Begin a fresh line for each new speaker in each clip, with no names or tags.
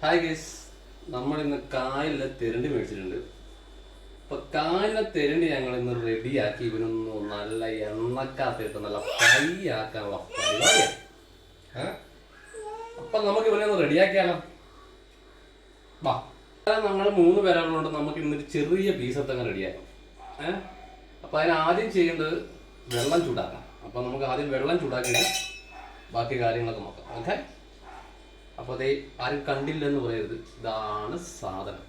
Hi guys നമ്മൾ ഇന്ന് കായലിലെ തെരണ്ടി മേടിച്ചിട്ടുണ്ട്. അപ്പൊ കായലിലെ തെരണ്ടി ഞങ്ങൾ ഇന്ന് റെഡിയാക്കി ഇവനൊന്ന് നല്ല എണ്ണക്കാത്തിട്ട് നല്ല ഫ്രൈ ആക്കാനുള്ള പരിപാടിയാണ്? അപ്പൊ നമുക്ക് ഇവനെ ഒന്ന് റെഡിയാക്കിയാലോ വാ. നമ്മൾ മൂന്ന് പേരുള്ളതുകൊണ്ട് നമുക്ക് ഇന്നൊരു ചെറിയ പീസത്തെ അങ്ങ് റെഡിയാക്കാം ഏഹ് അപ്പൊ അതിന് ആദ്യം ചെയ്യേണ്ടത് വെള്ളം ചൂടാക്കാം. അപ്പൊ നമുക്ക് ആദ്യം വെള്ളം ചൂടാക്കിയിട്ട് ബാക്കി കാര്യങ്ങളൊക്കെ നോക്കാം. ഓക്കെ അപ്പോൾ അതേ ആരും കണ്ടില്ലെന്ന് പറയരുത്. ഇതാണ് സാധനം.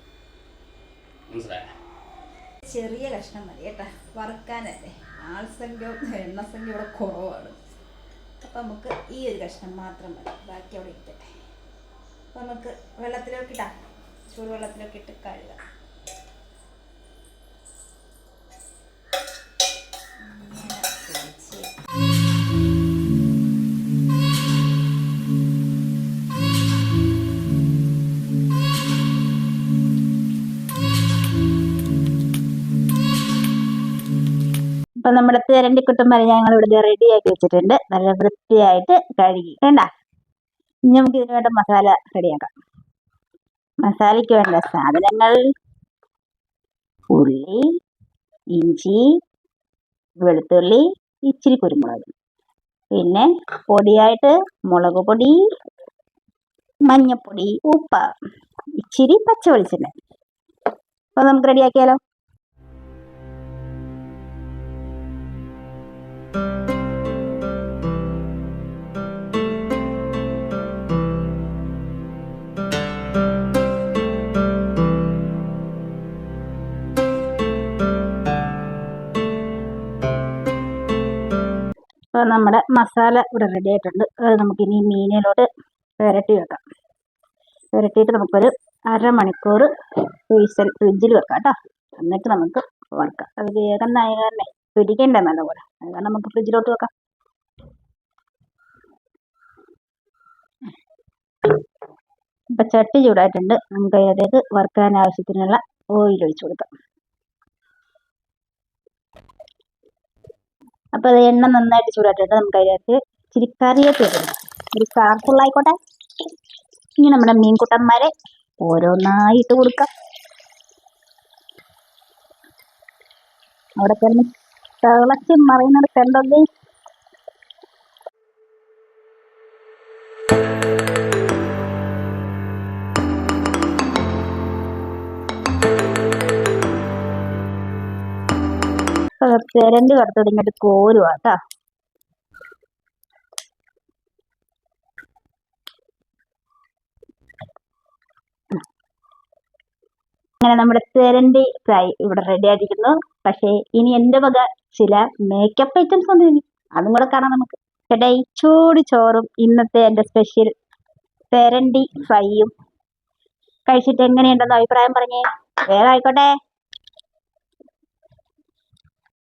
മനസ്സിലായ?
ചെറിയ കഷ്ണം മതി കേട്ടാ. വറുക്കാനല്ലേ. ആൾസംഖ്യ എണ്ണസംഖ്യ ഇവിടെ കുറവാണ്. അപ്പം നമുക്ക് ഈ ഒരു കഷ്ണം മാത്രം മതി. ബാക്കി അവിടെ ഇട്ടട്ടെ അപ്പം നമുക്ക് വെള്ളത്തിലോട്ട് ഇടാം. ചൂടുവെള്ളത്തിലൊക്കെ ഇട്ട് കഴുകാം. ഇപ്പൊ നമ്മുടെ തിരണ്ടി കുട്ടുമ്പര ഞങ്ങൾ ഇവിടെ റെഡിയാക്കി വെച്ചിട്ടുണ്ട്. നല്ല വൃത്തിയായിട്ട് കഴുകി. വേണ്ട ഇനി നമുക്ക് ഇതിന് വേണ്ട മസാല റെഡിയാക്കാം. മസാലയ്ക്ക് വേണ്ട സാധനങ്ങൾ. ഉള്ളി ഇഞ്ചി വെളുത്തുള്ളി ഇച്ചിരി കുരുമുളക്. പിന്നെ പൊടിയായിട്ട് മുളക് പൊടി മഞ്ഞപ്പൊടി ഉപ്പ്. ഇച്ചിരി പച്ച വെളിച്ചെണ്ണ അപ്പൊ നമുക്ക് റെഡിയാക്കിയാലോ നമ്മുടെ മസാല ഇവിടെ റെഡി ആയിട്ടുണ്ട്. അത് നമുക്കിനി മീനിലോട്ട് പുരട്ടി വെക്കാം. പുരട്ടിയിട്ട് നമുക്കൊരു അരമണിക്കൂർ ഫ്രീസൽ ഫ്രിഡ്ജിൽ വെക്കാം കേട്ടോ. എന്നിട്ട് നമുക്ക് വറുക്കാം. അത് വേഗം നയകാരനെ പിടിക്കേണ്ട പിടിക്കണ്ടേ നല്ലപോലെ. അതുകൊണ്ട് നമുക്ക് ഫ്രിഡ്ജിലോട്ട് വെക്കാം. ഇപ്പം ചട്ടി ചൂടായിട്ടുണ്ട്. നമുക്ക് അതായത് വറുക്കാൻ ആവശ്യത്തിനുള്ള ഓയിൽ ഒഴിച്ചു കൊടുക്കാം. അത് എണ്ണ നന്നായിട്ട് ചൂടാട്ടിട്ട് നമുക്ക് അതിനകത്ത് ഇച്ചിരി കറിയൊക്കെ ഇടണം ഒരു കളർഫുൾ ആയിക്കോട്ടെ. ഇനി നമ്മുടെ മീൻകുട്ടന്മാരെ ഓരോന്നായിട്ട് കൊടുക്കാം. അവിടെ കിടന്ന് തിളച്ച് മറിയുന്നത് കണ്ടോണ്ടേ ചിരണ്ടി വറുത്തത് തുടങ്ങിയിട്ട് കോരുവാ അങ്ങനെ നമ്മുടെ ചിരണ്ടി ഫ്രൈ ഇവിടെ റെഡി ആയിരിക്കുന്നു പക്ഷേ ഇനി എന്റെ വക ചില മേക്കപ്പ് ഐറ്റംസ് ഉണ്ട് ഇനി അതും കൂടെ കാണാം നമുക്ക്. ചേട്ടാ ഈ ചൂട് ചോറും ഇന്നത്തെ എന്റെ സ്പെഷ്യൽ തെരണ്ടി ഫ്രൈയും കഴിച്ചിട്ട് എങ്ങനെയുണ്ടെന്ന് അഭിപ്രായം പറഞ്ഞേ. വേറെ ആയിക്കോട്ടെ.